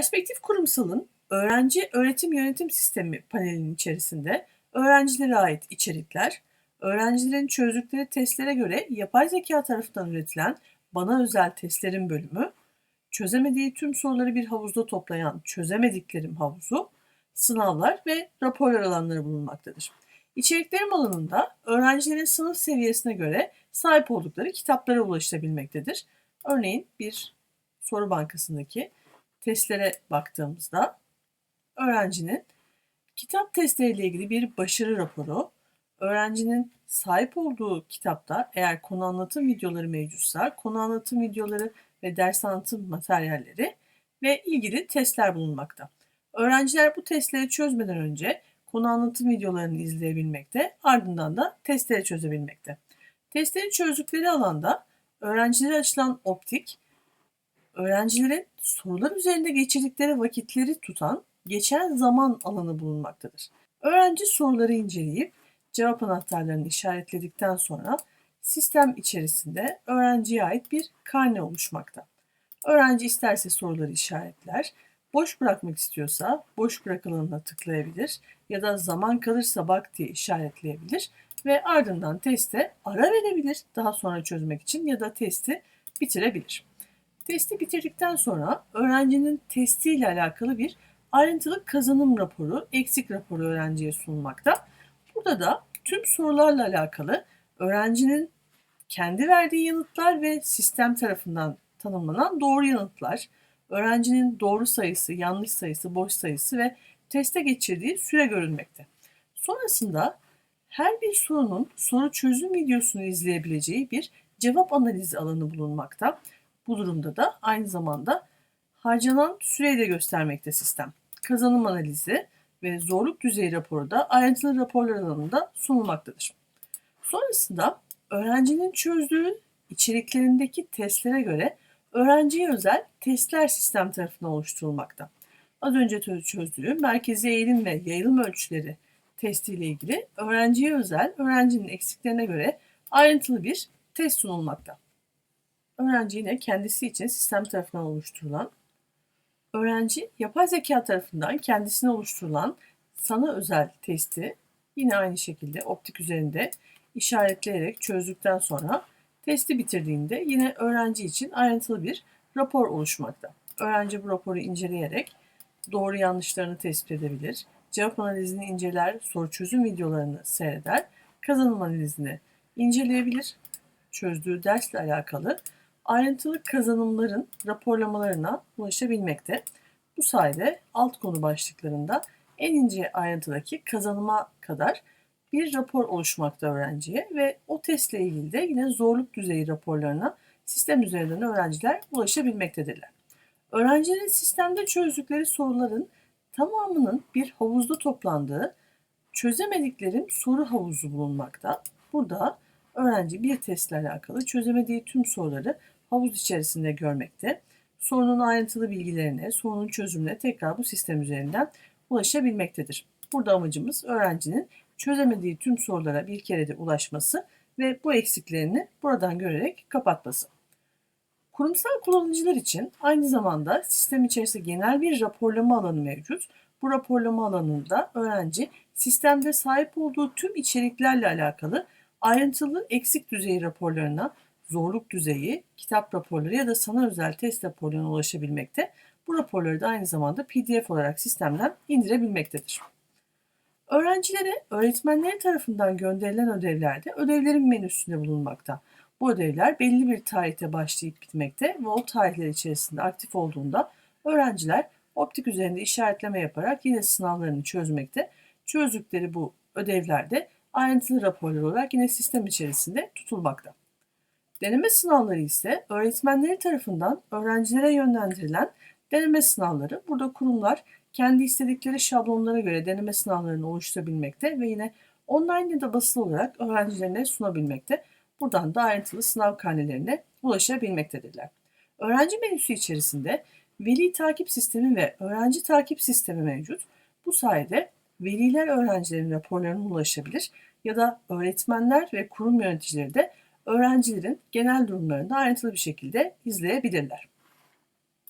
Perspektif Kurumsal'ın Öğrenci Öğretim Yönetim Sistemi panelinin içerisinde öğrencilere ait içerikler, öğrencilerin çözdükleri testlere göre yapay zeka tarafından üretilen bana özel testlerin bölümü, çözemediği tüm soruları bir havuzda toplayan çözemediklerim havuzu, sınavlar ve raporlar alanları bulunmaktadır. İçeriklerim alanında öğrencilerin sınıf seviyesine göre sahip oldukları kitaplara ulaşılabilmektedir. Örneğin bir soru bankasındaki testlere baktığımızda öğrencinin kitap testleriyle ilgili bir başarı raporu, öğrencinin sahip olduğu kitapta eğer konu anlatım videoları mevcutsa konu anlatım videoları ve ders anlatım materyalleri ve ilgili testler bulunmakta. Öğrenciler bu testleri çözmeden önce konu anlatım videolarını izleyebilmekte, ardından da testleri çözebilmekte. Testleri çözdükleri alanda öğrencilere açılan optik, öğrencilerin sorular üzerinde geçirdikleri vakitleri tutan geçen zaman alanı bulunmaktadır. Öğrenci soruları inceleyip cevap anahtarlarını işaretledikten sonra sistem içerisinde öğrenciye ait bir karne oluşmakta. Öğrenci isterse soruları işaretler, boş bırakmak istiyorsa boş bırak alanına tıklayabilir ya da zaman kalırsa bak diye işaretleyebilir ve ardından teste ara verebilir daha sonra çözmek için ya da testi bitirebilir. Testi bitirdikten sonra öğrencinin testiyle alakalı bir ayrıntılı kazanım raporu, eksik raporu öğrenciye sunulmakta. Burada da tüm sorularla alakalı öğrencinin kendi verdiği yanıtlar ve sistem tarafından tanımlanan doğru yanıtlar, öğrencinin doğru sayısı, yanlış sayısı, boş sayısı ve teste geçirdiği süre görülmekte. Sonrasında her bir sorunun soru çözüm videosunu izleyebileceği bir cevap analizi alanı bulunmakta. Bu durumda da aynı zamanda harcanan süreyi de göstermekte sistem. Kazanım analizi ve zorluk düzeyi raporu da ayrıntılı raporlar alanında sunulmaktadır. Sonrasında öğrencinin çözdüğü içeriklerindeki testlere göre öğrenciye özel testler sistem tarafından oluşturulmakta. Az önce çözdüğü merkezi eğilim ve yayılım ölçüleri testiyle ilgili öğrenciye özel, öğrencinin eksiklerine göre ayrıntılı bir test sunulmakta. Öğrenci yine kendisi için sistem tarafından oluşturulan, öğrenci yapay zeka tarafından kendisine oluşturulan sana özel testi yine aynı şekilde optik üzerinde işaretleyerek çözdükten sonra testi bitirdiğinde yine öğrenci için ayrıntılı bir rapor oluşmakta. Öğrenci bu raporu inceleyerek doğru yanlışlarını tespit edebilir, cevap analizini inceler, soru çözüm videolarını seyreder, kazanım analizini inceleyebilir, çözdüğü dersle alakalı ayrıntılı kazanımların raporlamalarına ulaşabilmekte. Bu sayede alt konu başlıklarında en ince ayrıntıdaki kazanıma kadar bir rapor oluşmakta öğrenciye ve o testle ilgili de yine zorluk düzeyi raporlarına sistem üzerinden öğrenciler ulaşabilmektedirler. Öğrencilerin sistemde çözdükleri soruların tamamının bir havuzda toplandığı çözemediklerim soru havuzu bulunmakta. Burada öğrenci bir testle alakalı çözemediği tüm soruları havuz içerisinde görmekte. Sorunun ayrıntılı bilgilerine, sorunun çözümüne tekrar bu sistem üzerinden ulaşabilmektedir. Burada amacımız öğrencinin çözemediği tüm sorulara bir kere de ulaşması ve bu eksiklerini buradan görerek kapatması. Kurumsal kullanıcılar için aynı zamanda sistem içerisinde genel bir raporlama alanı mevcut. Bu raporlama alanında öğrenci sistemde sahip olduğu tüm içeriklerle alakalı ayrıntılı eksik düzey raporlarına, zorluk düzeyi, kitap raporları ya da sana özel test raporlarına ulaşabilmekte. Bu raporları da aynı zamanda PDF olarak sistemden indirebilmektedir. Öğrencilere öğretmenleri tarafından gönderilen ödevlerde ödevlerin menüsünde bulunmakta. Bu ödevler belli bir tarihte başlayıp bitmekte ve o tarihler içerisinde aktif olduğunda öğrenciler optik üzerinde işaretleme yaparak yine sınavlarını çözmekte. Çözdükleri bu ödevlerde ayrıntılı raporlar olarak yine sistem içerisinde tutulmakta. Deneme sınavları ise öğretmenleri tarafından öğrencilere yönlendirilen deneme sınavları. Burada kurumlar kendi istedikleri şablonlara göre deneme sınavlarını oluşturabilmekte ve yine online ya da basılı olarak öğrencilerine sunabilmekte. Buradan da ayrıntılı sınav karnelerine ulaşabilmektedirler. Öğrenci menüsü içerisinde veli takip sistemi ve öğrenci takip sistemi mevcut. Bu sayede veliler öğrencilerin raporlarına ulaşabilir ya da öğretmenler ve kurum yöneticileri de öğrencilerin genel durumlarını ayrıntılı bir şekilde izleyebilirler.